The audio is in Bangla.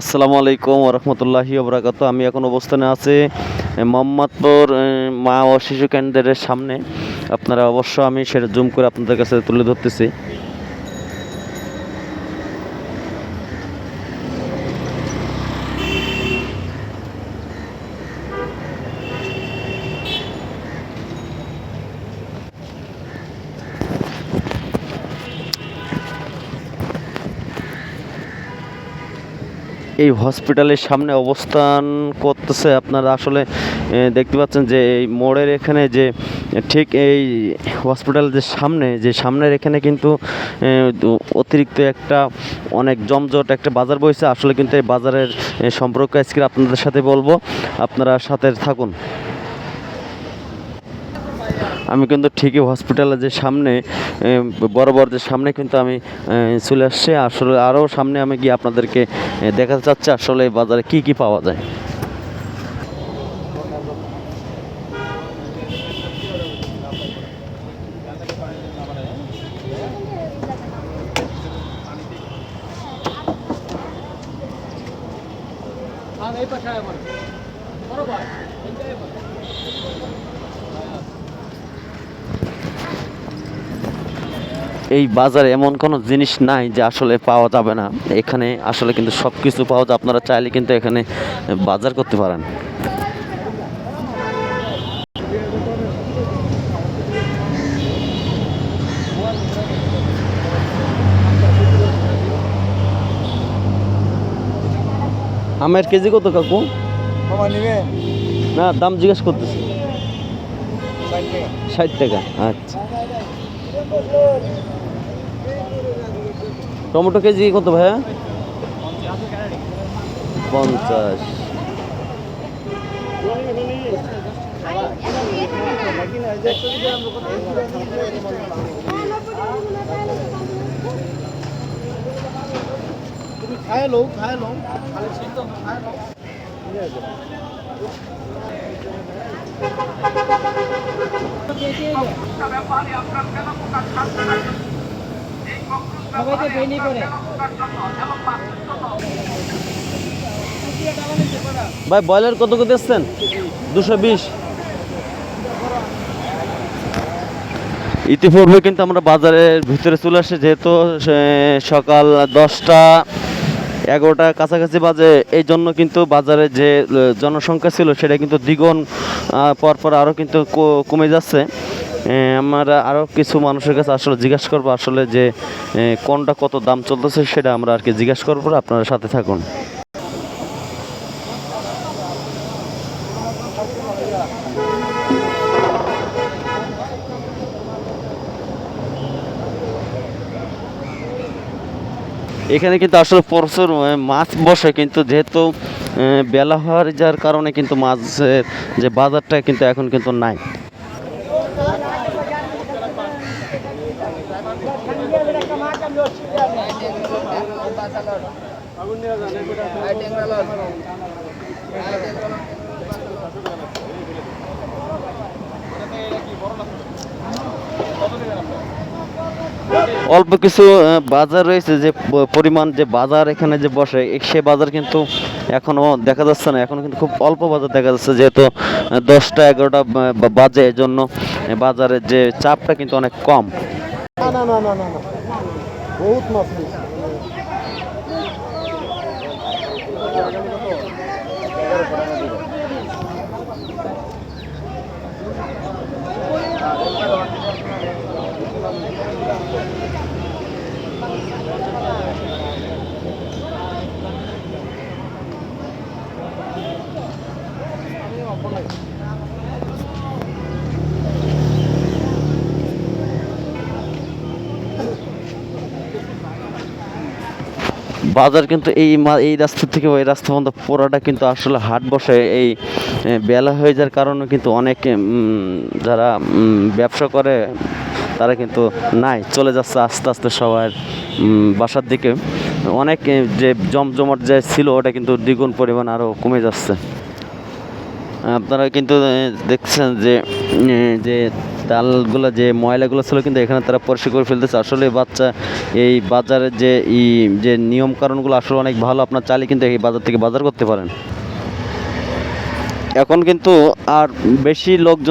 আসসালামু আলাইকুম রহমতুল্লাহি ওবরাকাত আমি এখন অবস্থানে আছি মোহাম্মদপুর মা ও শিশু কেন্দ্রের সামনে। আপনারা অবশ্য আমি সেটা জুম করে আপনাদের কাছে তুলে ধরতেছি। এই হসপিটালের সামনে অবস্থান করতেছে আপনারা আসলে দেখতে পাচ্ছেন যে এই মোড়ের এখানে যে, ঠিক এই হসপিটালের যে সামনে, যে সামনের এখানে কিন্তু অতিরিক্ত একটা অনেক জমজট একটা বাজার বইছে। আসলে কিন্তু এই বাজারের সম্পর্কে আজকে আপনাদের সাথে বলব। আপনারা সাথে থাকুন। আমি কিন্তু ঠিকই হসপিটালের যে সামনে বড় বড় যে সামনে কিন্তু আমি চলে আসছি। আসলে আরও সামনে আমি গিয়ে আপনাদেরকে দেখাতে চাচ্ছি আসলে বাজারে কি কি পাওয়া যায়। এই বাজারে এমন কোনো জিনিস নাই যে আসলে পাওয়া যাবে না। এখানে আসলে কিন্তু সব কিছু পাওয়া যায়। আপনারা চাইলে কিন্তু এখানে বাজার করতে পারেন। আমের কেজি কত কাকু? না দাম জিজ্ঞেস করতেছি। ষাট টাকা আচ্ছা। টমেটো কেজি কত ভাইয়া? পঞ্চাশ। খাই লও খাই লও খালি সিদ্ধ খাই লও সবাইকে করে। ভাই ব্রয়লার কত কত এসছেন দুশো বিশ। ইতিপূর্বে কিন্তু আমরা বাজারের ভিতরে চলে আসি যেহেতু সকাল দশটা এগারোটা কাছাকাছি বাজে এই জন্য কিন্তু বাজারে যে জনসংখ্যা ছিল সেটা কিন্তু দ্বিগুণ আহ, পর পর আরও কিন্তু কমে যাচ্ছে। আমরা আরও কিছু মানুষের কাছে আসলে জিজ্ঞাসা করব আসলে যে কোনটা কত দাম চলতেছে সেটা আমরা আর কি জিজ্ঞাসা করব, আপনারা সাথে থাকুন। এখানে কিন্তু আসলে প্রচুর মাছ বসে, কিন্তু যেহেতু বেলা হওয়ার যার কারণে কিন্তু মাছের যে বাজারটা কিন্তু এখন কিন্তু নাই। অল্প কিছু বাজার রয়েছে যে পরিমাণ যে বাজার এখানে যে বসে সে বাজার কিন্তু এখনও দেখা যাচ্ছে না। এখন কিন্তু খুব অল্প বাজার দেখা যাচ্ছে, যেহেতু দশটা, এগারোটা বাজে জন্য বাজারের যে চাপটা কিন্তু অনেক কম। না না না না না বহুত মাছ বাজার কিন্তু এই এই রাস্তা থেকে ওই রাস্তা পর্যন্ত পুরোটা কিন্তু আসলে হাট বসে এই বেলা হয়ে যাওয়ার কারণে কিন্তু অনেক যারা ব্যবসা করে তারা কিন্তু নাই, চলে যাচ্ছে আস্তে আস্তে সবার বাসার দিকে। অনেক যে জমজমাট যে ছিল ওটা কিন্তু দ্বিগুণ পরিমাণ আরও কমে যাচ্ছে। আপনারা কিন্তু দেখছেন যে যে তালগুলো, যে ময়লাগুলো ছিল কিন্তু এখানে তারা পরিষ্কার করে ফেলতেছে। আসলে বাচ্চা, এই বাজারের যে ই, যে নিয়ম কারণগুলো আসলে অনেক ভালো, আপনার চাইলে কিন্তু এই বাজার থেকে বাজার করতে পারেন। এখন কিন্তু আর বেশি লোকজন